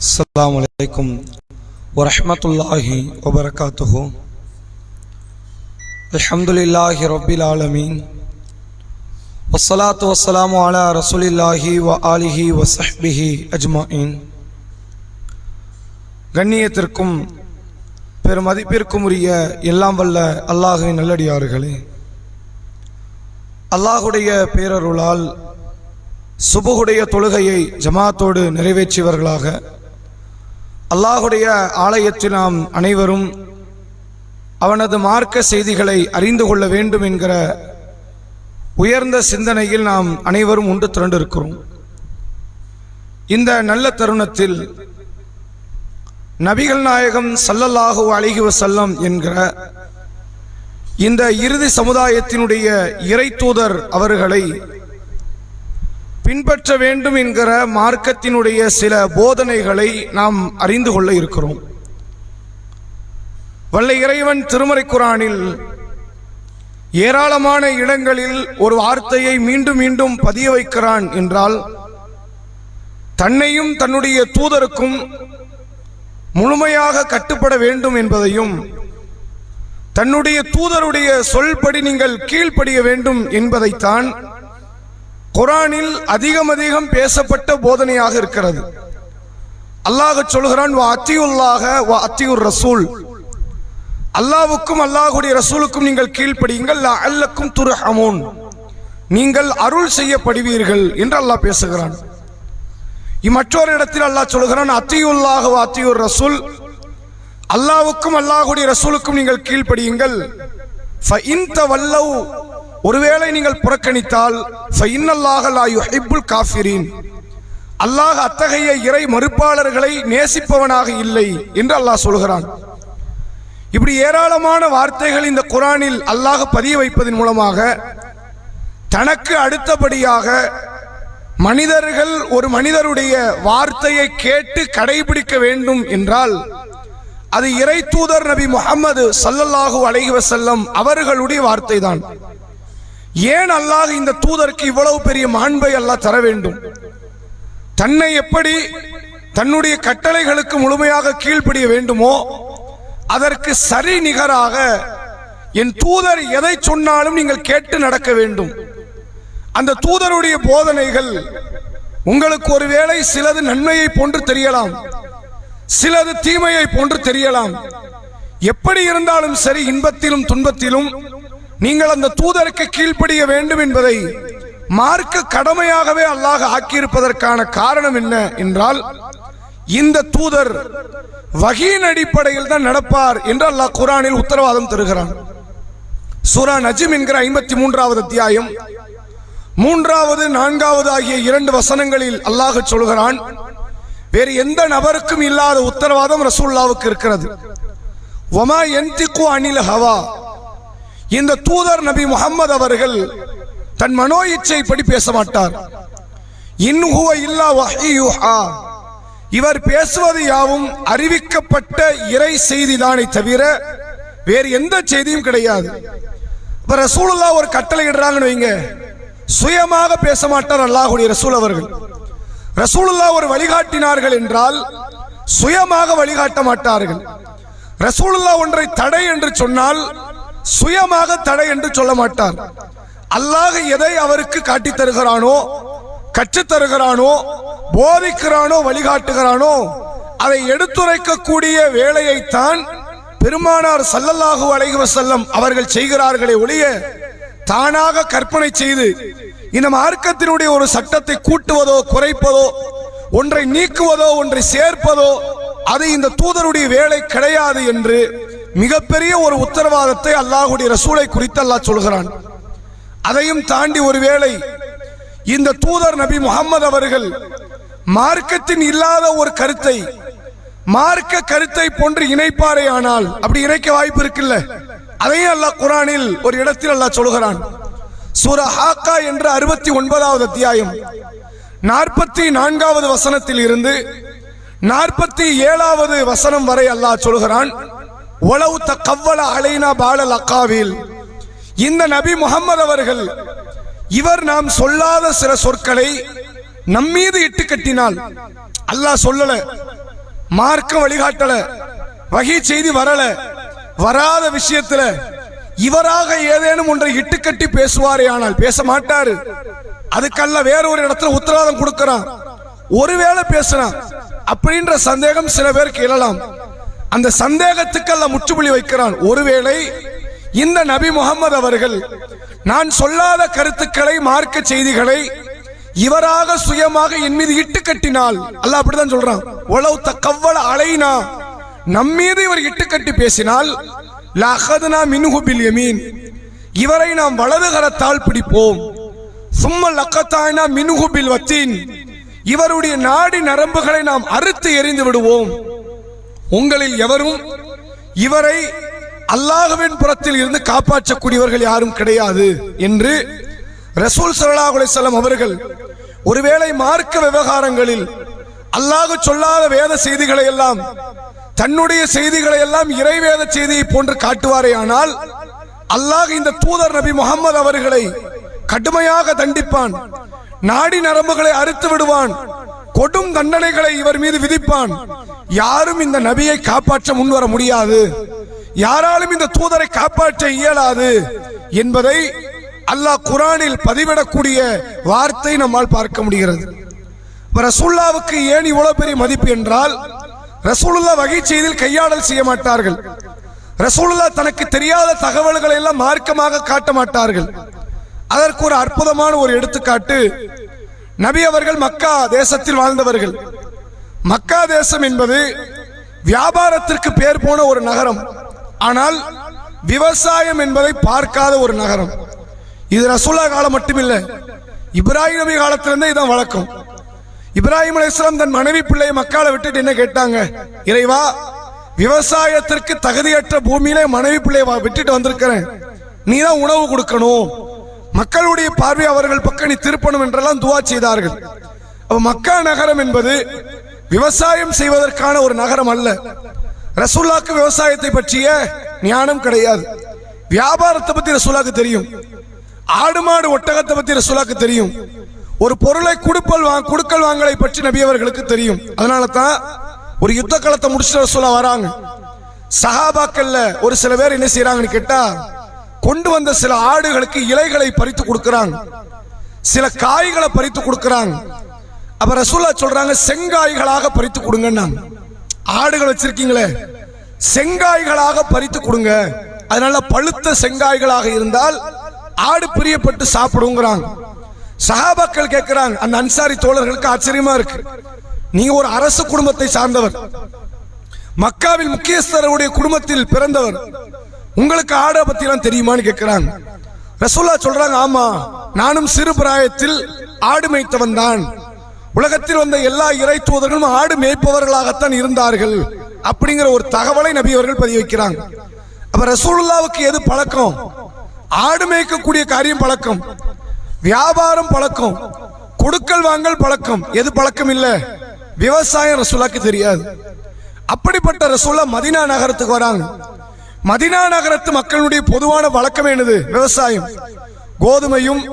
அஸ்லாம் வலைக்கும் வரமத்துல்லாஹி வபரகாத்துஹோ அலமதுல்லாஹி ரபில் ஆலமீன் வசலாத்து வசலாம் அலா ரசூலில்லாஹி வ ஆலிஹி வசஹ்பிஹி அஜ்மாயின் கண்ணியத்திற்கும் பெருமதிப்பிற்கும் உரிய எல்லாம் வல்ல அல்லாஹுவின் நல்லடியார்களே. அல்லாஹுடைய பேரருளால் சுபுகுடைய தொழுகையை ஜமாத்தோடு நிறைவேற்றியவர்களாக அல்லாஹுடைய ஆலயத்தில் நாம் அனைவரும் அவனது மார்க்க செய்திகளை அறிந்து கொள்ள வேண்டும் என்கிற உயர்ந்த சிந்தனையில் நாம் அனைவரும் உண்டு திரண்டிருக்கிறோம். இந்த நல்ல தருணத்தில் நபிகள் நாயகம் சல்லல்லாஹு அலைஹி வஸல்லம் என்கிற இந்த இறுதி சமுதாயத்தினுடைய இறை தூதர் அவர்களை பின்பற்ற வேண்டும் என்கிற மார்க்கத்தினுடைய சில போதனைகளை நாம் அறிந்து கொள்ள இருக்கிறோம். வல்ல இறைவன் திருமறை குரானில் ஏராளமான இடங்களில் ஒரு வார்த்தையை மீண்டும் மீண்டும் பதிய வைக்கிறான் என்றால் தன்னையும் தன்னுடைய தூதருக்கும் முழுமையாக கட்டுப்பட வேண்டும் என்பதையும் தன்னுடைய தூதருடைய சொல்படி நீங்கள் கீழ்ப்படிய வேண்டும் என்பதைத்தான் குரானில் அதிகம் அதிகம் பேசப்பட்ட போதனையாக இருக்கிறது. அல்லாஹ் சொல்கிறான் வா அத்தியுல்லாக வா அத்தியுர் ரசூல். அல்லாவுக்கும் அல்லாஹுடைய ரசூலுக்கும் நீங்கள் கீழ்ப்படியுங்கள். அல்லக்கும் துரு நீங்கள் அருள் செய்யப்படுவீர்கள் என்று அல்லாஹ் பேசுகிறான். மற்றொரு இடத்தில் அல்லாஹ் சொல்கிறான் அத்தியுல்லாக வா அத்தியுர் ரசூல். அல்லாவுக்கும் அல்லாஹுடைய ரசூலுக்கும் நீங்கள் கீழ்ப்படியுங்கள். வல்லவ் ஒருவேளை நீங்கள் புறக்கணித்தால் காஃபிரின் அல்லாஹ் அத்தகைய இறை மறுப்பாளர்களை நேசிப்பவனாக இல்லை என்று அல்லாஹ் சொல்கிறான். இப்படி ஏராளமான வார்த்தைகள் இந்த குரானில் அல்லாஹ் பதிய வைப்பதன் மூலமாக தனக்கு அடுத்தபடியாக மனிதர்கள் ஒரு மனிதருடைய வார்த்தையை கேட்டு கடைபிடிக்க வேண்டும் என்றால் அது இறை தூதர் நபி முகமது சல்லல்லாஹு அலைஹி வசல்லம் அவர்களுடைய வார்த்தை தான் ஏன் அல்லாஹ் இந்த தூதருக்கு இவ்வளவு பெரிய மாண்பை அல்லாஹ் தர வேண்டும்? தன்னை எப்படி தன்னுடைய கட்டளைகளுக்கு முழுமையாக கீழ்ப்படிய வேண்டுமோ அதற்கு சரி நிகராக என் தூதர் எதை சொன்னாலும் நீங்கள் கேட்டு நடக்க வேண்டும். அந்த தூதருடைய போதனைகள் உங்களுக்கு ஒருவேளை சிலது நன்மையை போன்று தெரியலாம். சிலது தீமையை போன்று தெரியலாம். எப்படி இருந்தாலும் சரி இன்பத்திலும் துன்பத்திலும் நீங்கள் அந்த தூதருக்கு கீழ்ப்படிய வேண்டும் என்பதை மார்க்க கடமையாகவே அல்லாஹ் ஆக்கியிருப்பதற்கான காரணம் என்ன என்றால் இந்த தூதர் வகையின் அடிப்படையில் தான் நடப்பார் என்று அல்லாஹ் குரானில் உத்தரவாதம் தருகிறான். சூரா நஜிம் என்கிற ஐம்பத்தி மூன்றாவது அத்தியாயம் மூன்றாவது நான்காவது ஆகிய இரண்டு வசனங்களில் அல்லாஹ் சொல்கிறான் வேறு எந்த நபருக்கும் இல்லாத உத்தரவாதம் ரசூல்லாவுக்கு இருக்கிறது. ஒமா என்திக்கு அனில் ஹவா? இந்த தூதர் நபி முகமது அவர்கள் தன் மனோ இச்சைப்படி பேச மாட்டார். இன்ஹுவ இல்லா வஹியுஹா. இவர் பேசுவது யாவும் அறிவிக்கப்பட்ட இறை செய்திதானே தவிர வேறு எந்த செய்தியும் கிடையாது. இப்ப ரசூலுல்லா ஒரு கட்டளை இடுறாங்கன்னு வைங்க. சுயமாக பேச மாட்டார் அல்லாஹுடைய ரசூல் அவர்கள். ரசூலுல்லா ஒரு வழிகாட்டினார்கள் என்றால் சுயமாக வழிகாட்ட மாட்டார்கள். ரசூலுல்லா ஒன்றை தடை என்று சொன்னால் சுயமாக தடை என்று சொல்ல மாட்டார். அல்லாஹ் எதை அவருக்கு காட்டி தருகிறானோ கற்றுத் தருகிறானோ போதிக்கிறானோ வழிகாட்டுகிறானோ அதை எடுத்துரைக்கக்கூடிய வேலையைத்தான் பெருமானார் சல்லல்லாஹு அலைஹி செல்லம் அவர்கள் செய்கிறார்களே ஒழிய தானாக கற்பனை செய்து இந்த மார்க்கத்தினுடைய ஒரு சட்டத்தை கூட்டுவதோ குறைப்பதோ ஒன்றை நீக்குவதோ ஒன்றை சேர்ப்பதோ அது இந்த தூதருடைய வேலை கிடையாது என்று மிகப்பெரிய ஒரு உத்தரவாதத்தை அல்லாஹுடைய ரசூலை குறித்து அல்லாஹ் சொல்கிறான். அதையும் தாண்டி ஒருவேளை இந்த தூதர் நபி முகமது அவர்கள் மார்க்கத்தின் இல்லாத ஒரு கருத்தை மார்க்க கருத்தை போன்று இணைப்பாரே ஆனால் அப்படி இணைக்க வாய்ப்பு இருக்குல்ல? அதையும் அல்லாஹ் குரானில் ஒரு இடத்தில் அல்லாஹ் சொல்கிறான். சூர ஹாக்கா என்ற அறுபத்தி ஒன்பதாவது அத்தியாயம். நாற்பத்தி நான்காவது வசனத்தில் இருந்து நாற்பத்தி ஏழாவது வசனம் வரை அல்லாஹ் சொல்கிறான். உளவு கவ்வள அலைனா பாலல் அக்காவில். இந்த நபி முகமது அவர்கள் இவர் நாம் சொல்லாத சில சொற்களை நம்மீது இட்டு கட்டினால் அல்லாஹ் சொல்லல மார்க்க வழிகாட்டல வகை செய்தி வரல வராத விஷயத்துல இவராக ஏதேனும் ஒன்றை இட்டுக்கட்டி பேசுவாரே ஆனால் பேச மாட்டாரு. அதுக்கல்ல வேற ஒரு இடத்துல உத்தரவாதம் கொடுக்கறான். ஒருவேளை பேசுறான் அப்படின்ற சந்தேகம் சில பேருக்கு எழலாம். அந்த சந்தேகத்துக்கெல்லாம் முற்றுப்புள்ளி வைக்கிறான். ஒருவேளை இந்த நபி முகமது அவர்கள் நான் சொல்லாத கருத்துக்களை மார்க்க செய்திகளை இவராக சுயமாக என் மீது இட்டு கட்டினால் அல்ல அப்படிதான் சொல்றான். உளவு தக்கவ்வள அலைனா நம் மீது இவர் இட்டு கட்டி பேசினால் லஹதுனா மின்ஹுபில் யமீன். இவரை நாம் வலது கரத்தால் பிடிப்போம். சும்ம லக்கத்தாயினா மினுகுபில் வத்தீன். இவருடைய நாடி நரம்புகளை நாம் அறுத்து எறிந்து விடுவோம். உங்களில் எவரும் இவரை அல்லாஹுவின் புறத்தில் இருந்து காப்பாற்றக்கூடியவர்கள் யாரும் கிடையாது என்று ரசூல் ஸல்லல்லாஹு அலைஹி அவர்கள் ஒருவேளை மார்க்க விவகாரங்களில் அல்லாஹ் சொல்லாத வேத செய்திகளை எல்லாம் தன்னுடைய செய்திகளை எல்லாம் இறைவேத செய்தியை போன்று காட்டுவாரே ஆனால் அல்லாஹ் இந்த தூதர் நபி முகமது அவர்களை கடுமையாக தண்டிப்பான் நாடி நரம்புகளை அறுத்து விடுவான் கொடும் தண்டனைகளை இவர் மீது விதிப்பான். யாரும் இந்த நபியை காப்பாற்ற முன்வர முடியாது. யாராலும் இந்த தூதரை காப்பாற்ற இயலாது என்பதை அல்லாஹ் குரானில் பதிவிடக்கூடிய வார்த்தை நம்மால் பார்க்க முடிகிறது. ரசூல்லாவுக்கு ஏன் இவ்வளவு பெரிய மதிப்பு என்றால் ரசூலுல்லா வகை செய்தியில் கையாடல் செய்ய மாட்டார்கள். ரசூலுல்லா தனக்கு தெரியாத தகவல்களை எல்லாம் மார்க்கமாக காட்ட மாட்டார்கள். அதற்கு ஒரு அற்புதமான ஒரு எடுத்துக்காட்டு நபி அவர்கள் மக்கா தேசத்தில் வாழ்ந்தவர்கள். மக்கா தேசம் என்பது வியாபாரத்திற்கு பேர் போன ஒரு நகரம். ஆனால் விவசாயம் என்பதை பார்க்காத ஒரு நகரம். இது ரசூல்லா காலம் மட்டுமில்லை. இப்ராஹிம் நபி காலத்திலிருந்தே இதான் வழக்கம். இப்ராஹிம் அலைஹிஸ்ஸலாம் தன் மனைவி பிள்ளையை மக்களை விட்டுட்டு என்ன கேட்டாங்க? இறைவா விவசாயத்திற்கு தகுதியற்ற பூமியிலே மனைவி பிள்ளையை வா- விட்டுட்டு வந்திருக்கிறேன். நீ தான் உணவு கொடுக்கணும். மக்களுடைய பார்வை அவர்கள் பக்கம் நீ திருப்பணும் என்றெல்லாம் துவா செய்தார்கள். அப்ப மக்கா நகரம் என்பது விவசாயம் செய்வதற்கான ஒரு நகரம் அல்ல. ரசூல்லாக்கு விவசாயத்தை பற்றிய ஞானம் கிடையாது. வியாபாரத்தை பத்தி ரசூலாக்கு தெரியும். ஆடு மாடு ஒட்டகத்தை பத்தி ரசூலாக்கு தெரியும். ஒரு பொருளை கொடுப்பல் வாங்க குடுக்கல் வாங்கலை பற்றி நபி அவர்களுக்கு தெரியும். அதனால தான் ஒரு யுத்த களத்தை முடிச்சுட்டு ரசூலா வராங்க. சஹாபாக்கள்ல ஒரு சில பேர் என்ன செய்யறாங்கன்னு கேட்டா கொண்டு வந்த சில ஆடுகளுக்கு இலைகளை பறித்து கொடுக்கிறாங்க. சில காய்களை பறித்து கொடுக்கிறாங்க. அப்ப ரசூல்லா சொல்றாங்க செங்காய்களாக பறித்து கொடுங்கன்னாங்க ஆடுகள் வச்சிருக்கீங்களே செங்காய்களாக பறித்து கொடுங்க. அதனால பழுத்த செங்காய்களாக இருந்தால் ஆடு பிரியப்பட்டு சாப்பிடுங்கிறாங்க. சஹாபாக்கள் கேட்கிறாங்க அந்த அன்சாரி தோழர்களுக்கு ஆச்சரியமா இருக்கு. நீங்க ஒரு அரசு குடும்பத்தை சார்ந்தவர் மக்காவில் முக்கியஸ்தருடைய குடும்பத்தில் பிறந்தவர் உங்களுக்கு ஆடை பத்தி எல்லாம் தெரியுமான்னு கேட்கிறாங்க ரசோல்லா சொல்றாங்க ஆமா நானும் சிறு பிராயத்தில் ஆடு மேய்த்தவன் தான். உலகத்தில் வந்த எல்லா இறை தூதர்களும் ஆடு மேய்ப்பவர்களாகத்தான் இருந்தார்கள். அப்படிங்கிற ஒரு தகவலை நபி அவர்கள் பதிவு வைக்கிறாங்க. அப்ப ரசூலுல்லாவுக்கு எது பழக்கம்? ஆடு மேய்க்கக்கூடிய காரியம் பழக்கம். வியாபாரம் பழக்கம். கொடுக்கல் வாங்கல் பழக்கம். எது பழக்கம் இல்ல? விவசாயம் ரசூலாக்கு தெரியாது. அப்படிப்பட்ட ரசூலா மதினா நகரத்துக்கு வராங்க. மதினா நகரத்து மக்களுடைய பொதுவான வழக்கம் என்னது? விவசாயம். கோதுமையும்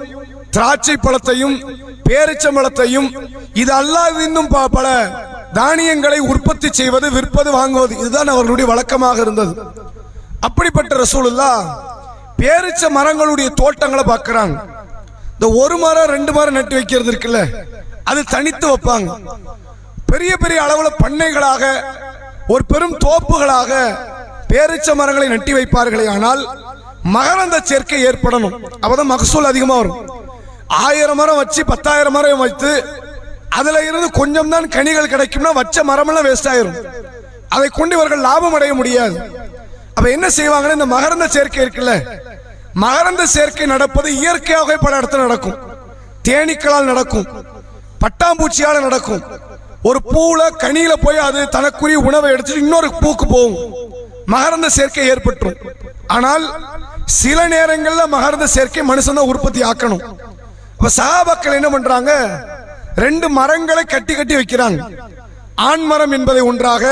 திராட்சை பழத்தையும் பேரிச்சம்பழத்தையும் இது அல்லாது இன்னும் ப- பல தானியங்களை உற்பத்தி செய்வது விற்பது வாங்குவது இதுதான் அவர்களுடைய வழக்கமாக இருந்தது. அப்படிப்பட்ட ரசூலுல்லா பேரிச்ச மரங்களுடைய தோட்டங்களை பார்க்குறாங்க. இந்த ஒரு மரம் ரெண்டு மரம் நட்டு வைக்கிறது இருக்குல்ல அது தனித்து வைப்பாங்க. பெரிய பெரிய அளவில் பண்ணைகளாக ஒரு பெரும் தோப்புகளாக பேரிச்ச மரங்களை நட்டி வைப்பார்களே ஆனால் மகரந்த சேர்க்கை ஏற்படணும். அப்பதான் மகசூல் அதிகமாக வரும். ஆயிரம் மரம் வச்சு பத்தாயிரம் மரம் வைத்து அதுல இருந்து கொஞ்சம் தான் கனிகள் கிடைக்கும்னா வச்ச மரமெல்லாம் வேஸ்ட் ஆயிரும். அதை கொண்டு இவர்கள் லாபம் அடைய முடியாது. அப்ப என்ன செய்வாங்கன்னா இந்த மகரந்த சேர்க்கை இருக்குல்ல மகரந்த சேர்க்கை நடப்பது இயற்கையாகவே பல இடத்துல நடக்கும். தேனீக்களால் நடக்கும் பட்டாம்பூச்சியால் நடக்கும். ஒரு பூல கனியில போய் அது தனக்குரிய உணவை எடுத்துட்டு இன்னொரு பூக்கு போகும். மகரந்த சேர்க்கை ஏற்பட்டுரும். ஆனால் சில நேரங்களில் மகரந்த சேர்க்கை மனுஷன் தான் உற்பத்தி ஆக்கணும். அப்ப சகாபாக்கள் என்ன பண்றாங்க? ரெண்டு மரங்களை கட்டி கட்டி வைக்கிறாங்க. ஆண் மரம் என்பதை ஒன்றாக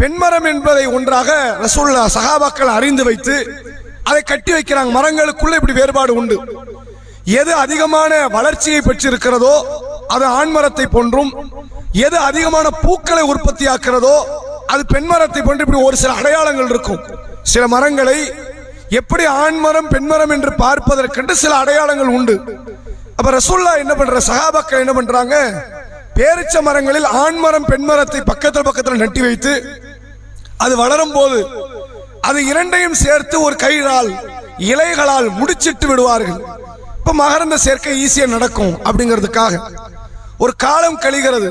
பெண் மரம் என்பதை ஒன்றாக ரசூல்லா சகாபாக்கள் அறிந்து வைத்து அதை கட்டி வைக்கிறாங்க. மரங்களுக்குள்ள இப்படி வேறுபாடு உண்டு. எது அதிகமான வளர்ச்சியை பெற்றிருக்கிறதோ அது ஆண்மரத்தை போன்றும் எது அதிகமான பூக்களை உற்பத்தியாக்கிறதோ அது பெண்மரத்தை போன்று இப்படி ஒரு சில அடையாளங்கள் இருக்கும். சில மரங்களை எப்படி ஆண்மரம் பெண்மரம் என்று பார்ப்பதற்கென்று சில அடையாளங்கள் உண்டு. அப்ப ரசூல்லா என்ன பண்ற? சகாபாக்கள் என்ன பண்றாங்க? பேரிச்ச மரங்களில் ஆண்மரம் பெண்மரத்தை பக்கத்தில் பக்கத்தில் நட்டி வைத்து அது வளரும் போது அது இரண்டையும் சேர்த்து ஒரு கயிறால் இலைகளால் முடிச்சிட்டு விடுவார்கள். இப்ப மகரந்த சேர்க்கை ஈஸியா நடக்கும் அப்படிங்கிறதுக்காக. ஒரு காலம் கழிகிறது.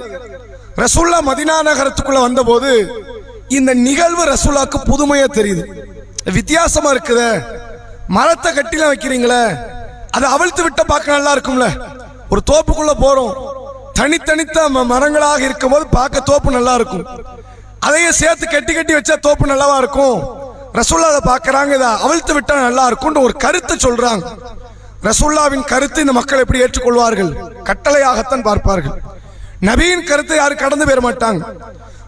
ரசூல்லா மதினா நகரத்துக்குள்ள வந்தபோது இந்த நிகழ்வு ரசூல்லாக்கு புதுமையா தெரியுது. வித்தியாசமா இருக்குதே. மரத்தை கட்டில வைக்கிறீங்களே அதை அவிழ்த்து விட்ட பார்க்க நல்லா இருக்கும்ல. ஒரு தோப்புக்குள்ள போறோம். தனித்தனித்த ம- மரங்களாக இருக்கும்போது பார்க்க தோப்பு நல்லா இருக்கும். அதையும் சேர்த்து கட்டி கட்டி வச்சா தோப்பு நல்லாவா இருக்கும்? ரசூல்லா அதை பார்க்கறாங்க இதை அவிழ்த்து விட்டா நல்லா இருக்கும்னு ஒரு கருத்தை சொல்றாங்க. ரசூல்லாவின் கருத்து இந்த மக்கள் எப்படி ஏற்றுக்கொள்வார்கள்? கட்டளையாகத்தான் பார்ப்பார்கள். நபியின் கருத்தை யாரும் கடந்து போயிட மாட்டாங்க.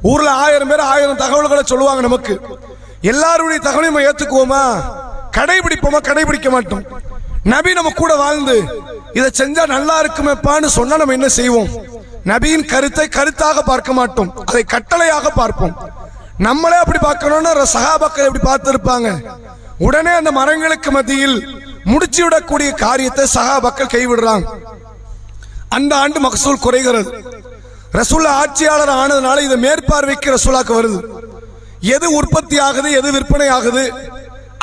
ஊர்ல ஆயிரம் பேர் ஆயிரம் தகவல்களை சொல்லுவாங்க நமக்கு. எல்லாருடைய தகவலையும் நம்ம ஏத்துக்குவோமா? கடைபிடிப்போமா? கடைபிடிக்க மாட்டோம். நபி நம்ம கூட வாழ்ந்து இதை செஞ்சா நல்லா இருக்குமேப்பான்னு சொன்னா நம்ம என்ன செய்வோம்? நபியின் கருத்தை கருத்தாக பார்க்க மாட்டோம். அதை கட்டளையாக பார்ப்போம். நம்மளே அப்படி பார்க்கணும்னா சகாபாக்கள் எப்படி பார்த்துருப்பாங்க? உடனே அந்த மரங்களுக்கு மத்தியில் முடிச்சு விடக்கூடிய காரியத்தை சகாபாக்கள் கைவிடுறாங்க. அந்த ஆண்டு மகசூல் குறைகிறது. ரசூல்லா ஆட்சியாளர் ஆனதுனால இதை மேற்பார்வைக்கு ரசூலாக்கு வருது. எது உற்பத்தி ஆகுது எது விற்பனை ஆகுது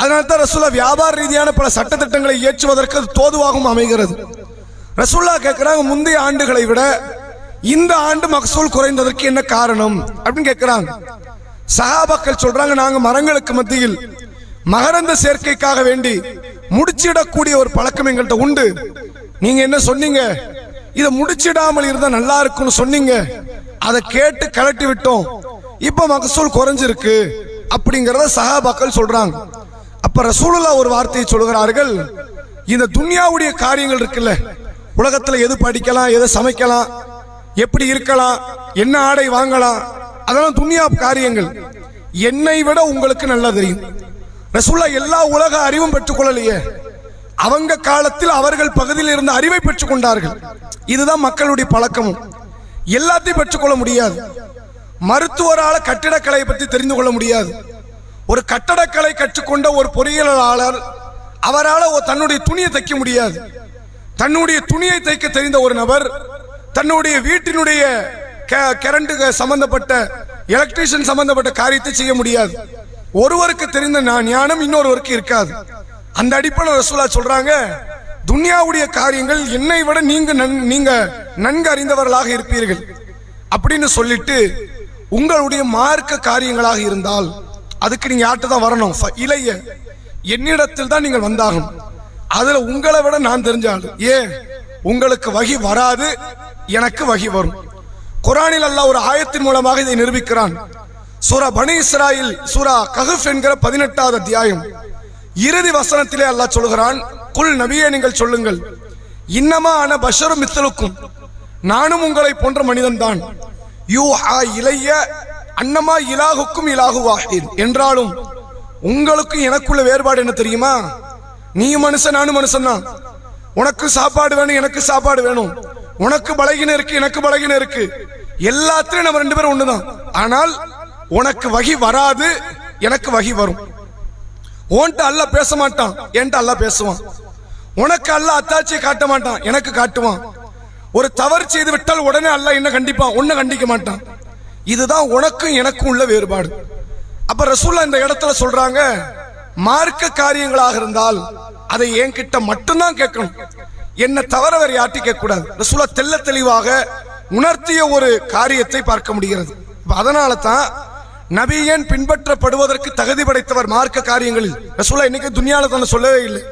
அதனால தான் ரசூல்லா வியாபார ரீதியான பல சட்டத்திட்டங்களை இயற்றுவதற்கு அது தோதுவாகவும் அமைகிறது. ரசூல்லா கேட்குறாங்க முந்தைய ஆண்டுகளை விட இந்த ஆண்டு மகசூல் குறைந்ததற்கு என்ன காரணம்? அப்படின்னு கேட்குறாங்க. சகாபாக்கள் சொல்றாங்க நாங்கள் மரங்களுக்கு மத்தியில் மகரந்த சேர்க்கைக்காக வேண்டி முடிச்சிடக்கூடிய ஒரு பழக்கம் எங்கள்கிட்ட உண்டு. நீங்க என்ன சொன்னீங்க? இதை முடிச்சிடாமல் இருந்தா நல்லா இருக்கும்னு சொன்னீங்க. அதை கேட்டு கலட்டி விட்டோம். இப்ப மகசூல் குறைஞ்சிருக்கு அப்படிங்கறத சகாபாக்கள் சொல்றாங்க. அப்ப ரசூலுல்லா ஒரு வார்த்தையை சொல்கிறார்கள் இந்த துன்யாவுடைய காரியங்கள் இருக்குல்ல உலகத்துல எது படிக்கலாம் எதை சமைக்கலாம் எப்படி இருக்கலாம் என்ன ஆடை வாங்கலாம் அதெல்லாம் துன்யா காரியங்கள். என்னை விட உங்களுக்கு நல்லா தெரியும். ரசூல்லா எல்லா உலக அறிவும் பெற்றுக்கொள்ளலையே அவங்க காலத்தில் அவர்கள் பகுதியில் இருந்த அறிவை பெற்றுக் கொண்டார்கள் இதுதான் மக்களுடைய பழக்கமும். எல்லாத்தையும் பெற்றுக்கொள்ள முடியாது. மருத்துவரால் கட்டிடக்கலையை பற்றி தெரிந்து கொள்ள முடியாது. ஒரு கட்டடக்கலை கற்றுக்கொண்ட ஒரு பொறியியலாளர் அவரால் தன்னுடைய துணியை தைக்க முடியாது. தன்னுடைய துணியை தைக்க தெரிந்த ஒரு நபர் தன்னுடைய வீட்டினுடைய க- கரண்ட் சம்பந்தப்பட்ட எலக்ட்ரீஷியன் சம்பந்தப்பட்ட காரியத்தை செய்ய முடியாது. ஒருவருக்கு தெரிந்த ஞானம் இன்னொருவருக்கு இருக்காது. அந்த அடிப்படையில் ரசூலா சொல்றாங்க துன்யாவுடைய காரியங்கள் என்னை விட நீங்க நன்- நீங்க நன்கு அறிந்தவர்களாக இருப்பீர்கள். அப்படின்னு சொல்லிட்டு உங்களுடைய மார்க்க காரியங்களாக இருந்தால் அதுக்கு நீங்க யார்கிட்ட தான் வரணும்? இளைய என்னிடத்தில் தான் நீங்கள் வந்தாகும் அதுல உங்களை விட நான் தெரிஞ்சாலும் ஏன் உங்களுக்கு வகி வராது எனக்கு வகி வரும். குரானில் அல்லாஹ் ஒரு ஆயத்தின் மூலமாக இதை நிரூபிக்கிறான். சூரா பனி இஸ்ராயில் சூரா கஹஃப் என்கிற பதினெட்டாவது அத்தியாயம். இறுதி வசனத்திலே அல்லாஹ் சொல்கிறான் குல் நபியே நீங்கள் சொல்லுங்கள். இன்னமா அன பஷரும் மித்தலுக்கும் நானும் உங்களை போன்ற மனிதன் தான் யூ ஆ இளைய அன்னமா இலாகுக்கும் இலாகு என்றாலும் உங்களுக்கும் எனக்குள்ள வேறுபாடு என்ன தெரியுமா? நீ மனுஷன் நானும் மனுஷன் தான் உனக்கு சாப்பாடு வேணும் எனக்கு சாப்பாடு வேணும். உனக்கு பலகின இருக்கு எனக்கு பலகின இருக்கு. எல்லாத்திலும் நம்ம ரெண்டு பேரும் ஒண்ணுதான். ஆனால் உனக்கு வகி வராது எனக்கு வகி வரும். உன்கிட்ட அல்ல பேச மாட்டான் என்கிட்ட அல்ல பேசுவான். உனக்கு அல்ல அத்தாட்சியை காட்ட மாட்டான் எனக்கு காட்டுவான். ஒரு தவறு செய்து விட்டால் உடனே அல்ல என்ன கண்டிப்பான்? உன்னை கண்டிக்க மாட்டான். இதுதான் உனக்கும் எனக்கும் உள்ள வேறுபாடு. அப்ப ரசூல்லா இந்த இடத்துல சொல்றாங்க மார்க்க காரியங்களாக இருந்தால் அதை என்கிட்ட மட்டும்தான் கேட்கணும். என்ன தவிர வேற யார்ட்டி கேட்க கூடாது ரசூலா தெல்ல தெளிவாக உணர்த்திய ஒரு காரியத்தை பார்க்க முடிகிறது. அதனால தான் நபியன் பின்பற்றப்படுவதற்கு தகுதி படைத்தவர் மார்க்க காரியங்களில்? ரசூலா இன்னைக்கு துணியால தானே சொல்லவே இல்லை.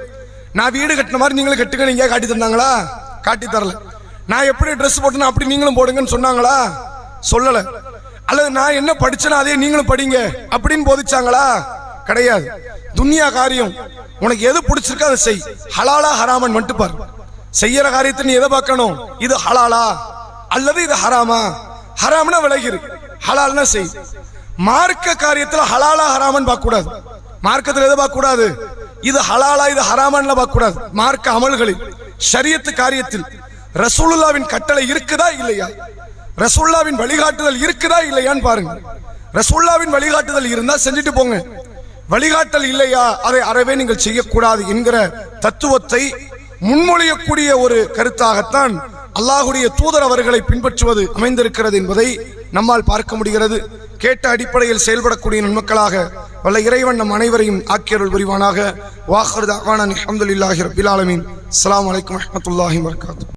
நான் வீடு கட்டின மாதிரி நீங்களும் கட்டுங்க நீங்க காட்டி தந்தாங்களா? காட்டி தரல. நான் எப்படி ட்ரெஸ் போட்டேன் அப்படி நீங்களும் போடுங்கன்னு சொன்னாங்களா? சொல்லல. அல்லது நான் என்ன படிச்சேனோ அதே நீங்களும் படிங்க அப்படின்னு போதிச்சாங்களா? கிடையாது. துன்யா காரியம். உனக்கு எது பிடிச்சிருக்கோ அதை செய். ஹலாலா ஹராமன் மட்டும் பாரு. செய்யற காரியத்தை நீ எதை பார்க்கணும்? இது ஹலாலா. அல்லது இது ஹராமா? ஹராம்னா விலகிரு. ஹலால்னா செய். மார்க்க காரியத்துல ஹலாலா ஹராமன் பார்க்க கூடாது மார்க்கத்துல எதை பார்க்க கூடாது இது ஹலாலா இது ஹராமன்ல பார்க்க கூடாது மார்க்க அமல்களில் ஷரியத்து காரியத்தில் ரசூலுல்லாவின் கட்டளை இருக்குதா இல்லையா? ரசூல்லாவின் வழிகாட்டுதல் இருக்குதா இல்லையான்னு பாருங்க. ரசூல்லாவின் வழிகாட்டுதல் இருந்தா செஞ்சுட்டு போங்க. வழிகாட்டல் இல்லையா? அதை அறவே நீங்கள் செய்யக்கூடாது என்கிற தத்துவத்தை முன்மொழியக்கூடிய ஒரு கருத்தாகத்தான் அல்லாஹுடைய தூதர் அவர்களை பின்பற்றுவது அமைந்திருக்கிறது என்பதை நம்மால் பார்க்க முடிகிறது. கேட்ட அடிப்படையில் செயல்படக்கூடிய நன்மக்களாக வல்ல இறைவன் நம் அனைவரையும் ஆக்கியருள் புரிவானாக. வாஹர் தாவான அஹமதுல்லாஹி ரபிலாலமின் ஆலமீன். வலைக்கம் வரமத்துல்லாஹி வரகாத்து